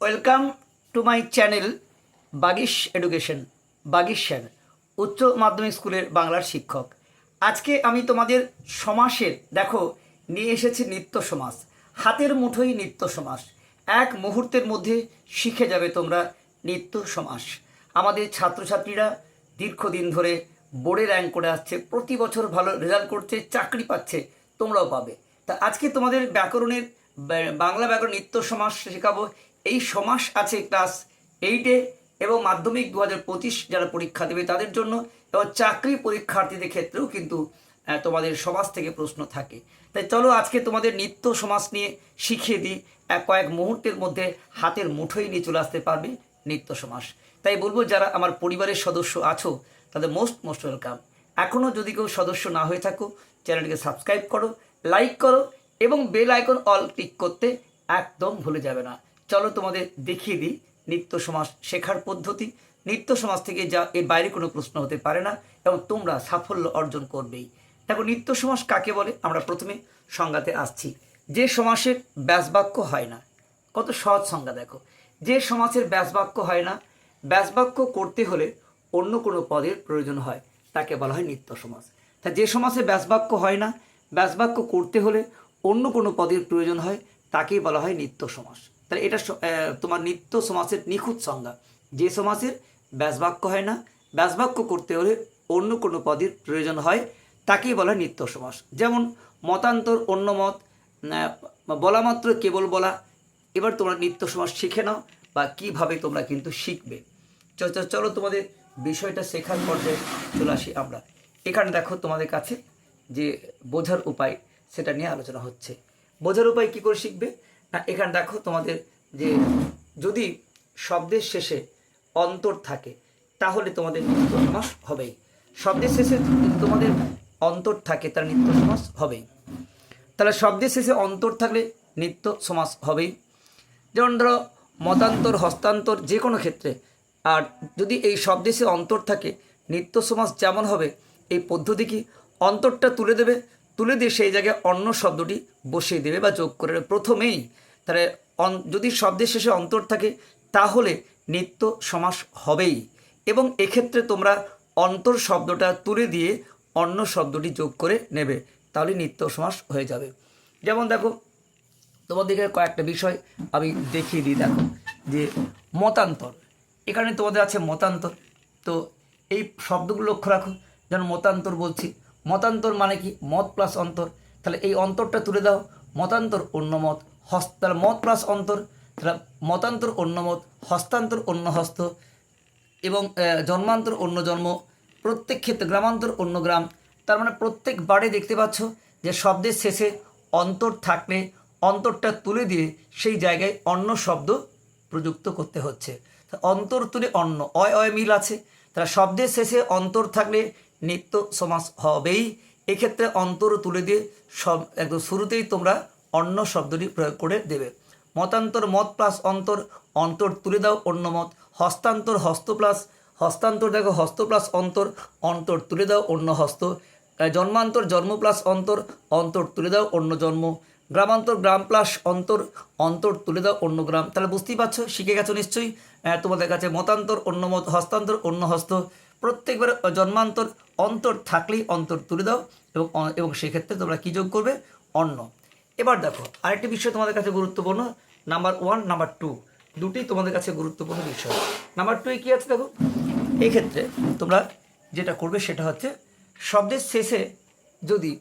Welcome to my channel Bagish education Bagish sir উচ্চ মাধ্যমিক স্কুলের বাংলার শিক্ষক। আজকে আমি তোমাদের সমাসের, দেখো, নিয়ে এসেছি নিত্য সমাস। হাতের মুঠোই নিত্য সমাস। এক মুহূর্তের মধ্যে শিখে যাবে তোমরা নিত্য সমাস। আমাদের ছাত্রছাত্রীরা দীর্ঘদিন ধরে বোর্ডে র্যাঙ্ক করে আসছে, প্রতি বছর ভালো রেজাল্ট করছে, চাকরি পাচ্ছে, তোমরাও পাবে। তা আজকে তোমাদের ব্যাকরণের বাংলা ব্যাকরণ নিত্য সমাস শেখাবো। এই সমাস আছে ক্লাস এইটে এবং মাধ্যমিক দু হাজার পঁচিশ যারা পরীক্ষা দেবে তাদের জন্য এবং চাকরি পরীক্ষার্থীদের ক্ষেত্রেও কিন্তু তোমাদের সমাজ থেকে প্রশ্ন থাকে। তাই চলো আজকে তোমাদের নিত্য সমাজ নিয়ে শিখিয়ে দিই এক কয়েক মুহূর্তের মধ্যে হাতের মুঠোই নিয়ে চলে আসতে পারবে নিত্য সমাস। তাই বলব, যারা আমার পরিবারের সদস্য আছো, তাদের মোস্ট মোস্ট ওয়েলকাম এখনও যদি কেউ সদস্য না হয়ে থাকো, চ্যানেলটিকে সাবস্ক্রাইব করো লাইক করো এবং বেল আইকন অল ক্লিক করতে একদম ভুলে যাবে না। চলো তোমাদের দেখিয়ে দিই নিত্য সমাজ শেখার পদ্ধতি। নিত্য সমাজ থেকে যা এর বাইরে কোনো প্রশ্ন হতে পারে না এবং তোমরা সাফল্য অর্জন করবেই। দেখো, নিত্য সমাস কাকে বলে? আমরা প্রথমে সংজ্ঞাতে আসছি। যে সমাসের ব্যাসবাক্য হয় না, কত সহজ সংজ্ঞা দেখো। যে সমাসের ব্যাসবাক্য হয় না, ব্যাসবাক্য করতে হলে অন্য কোনো পদের প্রয়োজন হয়, তাকে বলা হয় নিত্য সমাস। তা যে সমাসে ব্যাসবাক্য হয় না, ব্যাসবাক্য করতে হলে অন্য কোনো পদের প্রয়োজন হয়, তাকেই বলা হয় নিত্য সমাস। তাহলে এটা তোমার নিত্য সমাসের নিখুঁত সংজ্ঞা। যে সমাসের ব্যাসবাক্য হয় না, ব্যাসবাক্য করতে হলে অন্য কোনো পদের প্রয়োজন হয়, তাকেই বলা হয় নিত্য সমাস। যেমন মতান্তর অন্য মত বলা মাত্র কেবল বলা, এবার তোমরা নিত্য সমাস শিখে নাও বা কীভাবে তোমরা কিন্তু শিখবে। চলো তোমাদের বিষয়টা শেখার পর্যায়ে চলে আসি আমরা। এখানে দেখো তোমাদের কাছে যে বোঝার উপায়, সেটা নিয়ে আলোচনা হচ্ছে। বোঝার উপায় কি করে শিখবে? না, এখানে দেখো তোমাদের যে যদি শব্দের শেষে অন্তর থাকে, তাহলে তোমাদের নিত্য সমাস হবেই। শব্দের শেষে তোমাদের অন্তর থাকে তার নিত্য সমাস হবেই। তাহলে শব্দের শেষে অন্তর থাকলে নিত্য সমাস হবেই। যেমন ধরো, মতান্তর, হস্তান্তর যে কোনো ক্ষেত্রে, আর যদি এই শব্দে সে অন্তর থাকে নিত্য সমাস যেমন হবে, এই পদ্ধতি কি অন্তরটা তুলে দেবে? তুলে দিয়ে সেই জায়গায় অন্য শব্দটি বসিয়ে দেবে বা যোগ করে প্রথমেই তাহলে যদি শব্দের শেষে অন্তর থাকে, তাহলে নিত্য সমাস হবেই। এবং এক্ষেত্রে তোমরা অন্তর শব্দটা তুলে দিয়ে অন্য শব্দটি যোগ করে নেবে, তাহলে নিত্য সমাস হয়ে যাবে। যেমন দেখো তোমাদেরকে কয়েকটা বিষয় আমি দেখিয়ে দিই, দেখো, যে মতান্তর। এখানে তোমাদের আছে মতান্তর। তো এই শব্দগুলো লক্ষ্য রাখো। যেমন মতান্তর বলছি মতান্তর মানে কি? মত প্লাস অন্তর। তাহলে এই অন্তরটা তুলে দাও। মতান্তর, অন্য মত। হস্ত তাহলে মত প্লাস অন্তর। তাহলে মতান্তর, অন্য মত। হস্তান্তর, অন্য হস্ত। এবং জন্মান্তর, অন্য জন্ম। প্রত্যেক ক্ষেত্রে গ্রামান্তর, অন্য গ্রাম। তার মানে প্রত্যেক বারে দেখতে পাচ্ছ যে শব্দের শেষে অন্তর থাকলে অন্তরটা তুলে দিয়ে সেই জায়গায় অন্য শব্দ প্রযুক্ত করতে হচ্ছে। অন্তর তুলে অন্য, অয় অয় মিল আছে। তারা শব্দের শেষে অন্তর থাকলে নিত্য সমাস হবেই। এক্ষেত্রে অন্তর তুলে দিয়ে সব, একদম শুরুতেই তোমরা অন্য শব্দটি প্রয়োগ করে দেবে। মতান্তর মত প্লাস অন্তর অন্তর তুলে দাও অন্য মত। হস্তান্তর হস্ত প্লাস, হস্তান্তর দেখো হস্ত প্লাস অন্তর অন্তর তুলে দাও অন্য হস্ত। জন্মান্তর জন্ম প্লাস অন্তর অন্তর তুলে দাও অন্য জন্ম। গ্রামান্তর গ্রাম প্লাস অন্তর অন্তর তুলে দাও অন্য গ্রাম। তাহলে বুঝতেই পারছ, শিখে গেছো নিশ্চয়ই? তোমাদের কাছে মতান্তর, অন্য মত, হস্তান্তর, অন্য হস্ত। প্রত্যেকবার জন্মান্তর অন্তর থাকলেই অন্তর তুলে দাও এবং এবং সেক্ষেত্রে তোমরা কী যোগ করবে? অন্য এবার দেখো, আরেকটি বিষয় তোমাদের কাছে গুরুত্বপূর্ণ নাম্বার ওয়ান নাম্বার টু দুটি তোমাদের কাছে গুরুত্বপূর্ণ বিষয়। নাম্বার টু কী আছে দেখো? এই ক্ষেত্রে তোমরা যেটা করবে সেটা হচ্ছে, শব্দের শেষে যদি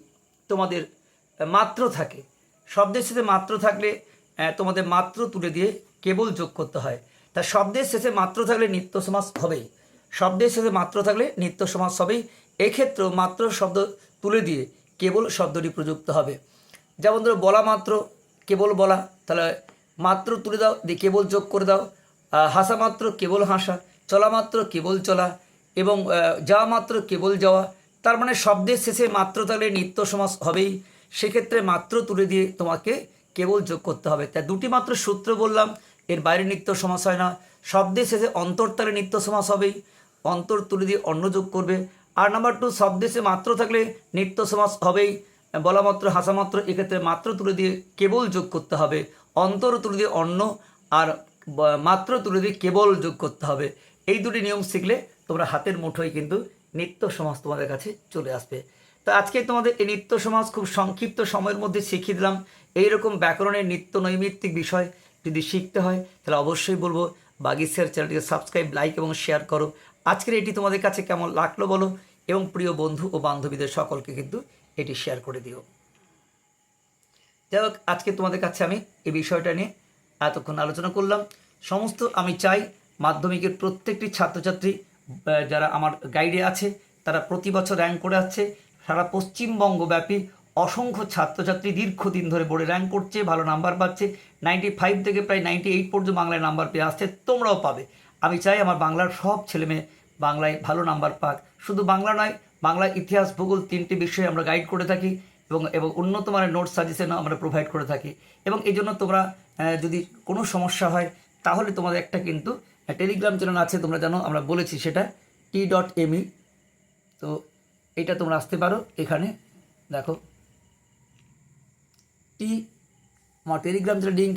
তোমাদের মাত্র থাকে, শব্দের শেষে মাত্র থাকলে তোমাদের মাত্র তুলে দিয়ে কেবল যোগ করতে হয়। তা শব্দের শেষে মাত্র থাকলে নিত্য সমাস হবেই। শব্দের শেষে মাত্র থাকলে নিত্য সমাস হবেই এক্ষেত্রেও মাত্র শব্দ তুলে দিয়ে কেবল শব্দটি প্রযুক্ত হবে। যেমন ধরো, বলা মাত্র, কেবল বলা, তাহলে মাত্র তুলে দাও, দিয়ে কেবল যোগ করে দাও হাসা মাত্র, কেবল হাসা, চলা মাত্র, কেবল চলা, এবং যাওয়া মাত্র, কেবল যাওয়া, তার মানে শব্দের শেষে মাত্র তাহলে নিত্য সমাস হবেই। সেক্ষেত্রে মাত্র তুলে দিয়ে তোমাকে কেবল যোগ করতে হবে। তাই দুটি মাত্র সূত্র বললাম, এর বাইরে নিত্য সমাস হয় না। শব্দের শেষে অন্তর তাহলে নিত্য সমাস হবেই। অন্তর তুলে দিয়ে অন্ন যোগ করবে। আর নাম্বার টু শব্দেশে মাত্র থাকলে নিত্য সমাস হবেই। বলা মাত্র, হাসা মাত্র, এক্ষেত্রে মাত্র তুলে দিয়ে কেবল যোগ করতে হবে। অন্তর তুলে দিয়ে অন্ন আর মাত্র তুলে দিয়ে কেবল যোগ করতে হবে। এই দুটি নিয়ম শিখলে তোমরা হাতের মুঠোয় কিন্তু নিত্য সমাজ তোমাদের কাছে চলে আসবে। তো আজকে তোমাদের এই নিত্য সমাজ খুব সংক্ষিপ্ত সময়ের মধ্যে শিখিয়ে দিলাম। এইরকম ব্যাকরণের নিত্য নৈমিত্তিক বিষয় যদি শিখতে হয়, তাহলে অবশ্যই বলব বাগিসের চ্যানেলটিকে সাবস্ক্রাইব লাইক এবং শেয়ার করো। আজকের এটি তোমাদের কাছে কেমন লাগল বলো? এবং প্রিয় বন্ধু ও বান্ধবীদের সকলকে কিন্তু এটি শেয়ার করে দিও। যাই হোক, আজকে তোমাদের কাছে আমি এই বিষয়টা নিয়ে এতক্ষণ আলোচনা করলাম। সমস্ত আমি চাই মাধ্যমিকের প্রত্যেকটি ছাত্রছাত্রী যারা আমার গাইডে আছে, তারা প্রতি বছর র্যাঙ্ক করে আসছে। সারা পশ্চিমবঙ্গব্যাপী অসংখ্য ছাত্রছাত্রী দীর্ঘদিন ধরে বোর্ডে র্যাঙ্ক করছে, ভালো নাম্বার পাচ্ছে। নাইনটি ফাইভ থেকে প্রায় নাইনটি এইট পর্যন্ত বাংলায় নাম্বার পেয়ে আসছে, তোমরাও পাবে। আমি চাই আমার বাংলার সব ছেলেমেয়ে বাংলায় ভালো নাম্বার পাক। শুধু বাংলা নয়, বাংলা ইতিহাস, ভূগোল তিনটি বিষয়ে আমরা গাইড করে থাকি এবং এবং উন্নত মানের নোট সাজেশনও আমরা প্রোভাইড করে থাকি। এবং এই জন্য তোমরা যদি কোনো সমস্যা হয়, তাহলে তোমাদের একটা কিন্তু টেলিগ্রাম চ্যানেল আছে, তোমরা জানো, আমরা বলেছি সেটা টি ডট এমই তো এটা তোমরা আসতে পারো, এখানে দেখো। টি আমার Telegram channel link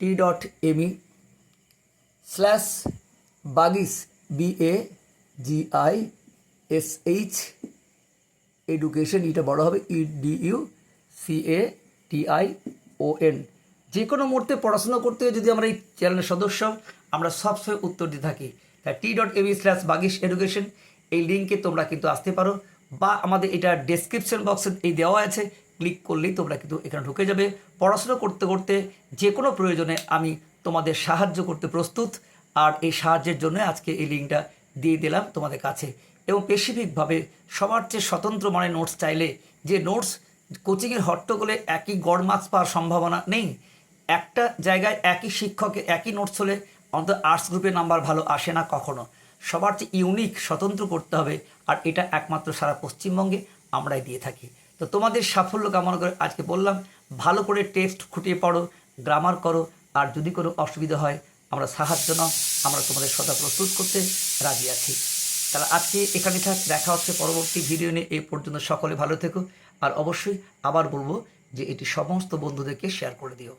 T dot ME slash Bagish B A G I S H education এটা বড় হবে E D U C A T I O N যে কোনো মুহূর্তে পড়াশোনা করতে যদি আমরা এই চ্যানেলের সদস্য, আমরা সবসময় উত্তর দিয়ে থাকি। তাই T dot ME slash Bagish education এই লিঙ্কে তোমরা কিন্তু আসতে পারো বা আমাদের এটা ডেসক্রিপশন বক্সে এই দেওয়া আছে, ক্লিক করলেই তোমরা কিন্তু এখানে ঢুকে যাবে। পড়াশোনা করতে করতে যে কোনো প্রয়োজনে আমি তোমাদের সাহায্য করতে প্রস্তুত। আর এই সাহায্যের জন্য আজকে এই লিঙ্কটা দিয়ে দিলাম তোমাদের কাছে। এবং স্পেসিফিকভাবে সবার চেয়ে স্বতন্ত্র মানে নোটস চাইলে যে নোটস কোচিংয়ের হট্টগোলে একই গড় মার্কস পাওয়ার সম্ভাবনা নেই। একটা জায়গায় একই শিক্ষকের একই নোটস হলে অন্তত আর্টস গ্রুপের নাম্বার ভালো আসে না কখনো। সবার চেয়ে ইউনিক স্বতন্ত্র করতে হবে, আর এটা একমাত্র সারা পশ্চিমবঙ্গে আমরাই দিয়ে থাকি। তো তোমাদের সাফল্য কামনা করে আজকে বললাম, ভালো করে টেস্ট খুঁটিয়ে পড়ো গ্রামার করো, আর যদি কোনো অসুবিধা হয়, আমরা সাহায্য নাও, আমরা তোমাদের সদা প্রস্তুত করতে রাজি আছি। তাহলে আজকে এখানে থাক, দেখা হচ্ছে পরবর্তী ভিডিও নিয়ে। এই পর্যন্ত সকলে ভালো থেকো। আর অবশ্যই আবার বলব যে এটি সমস্ত বন্ধুদেরকে শেয়ার করে দিও।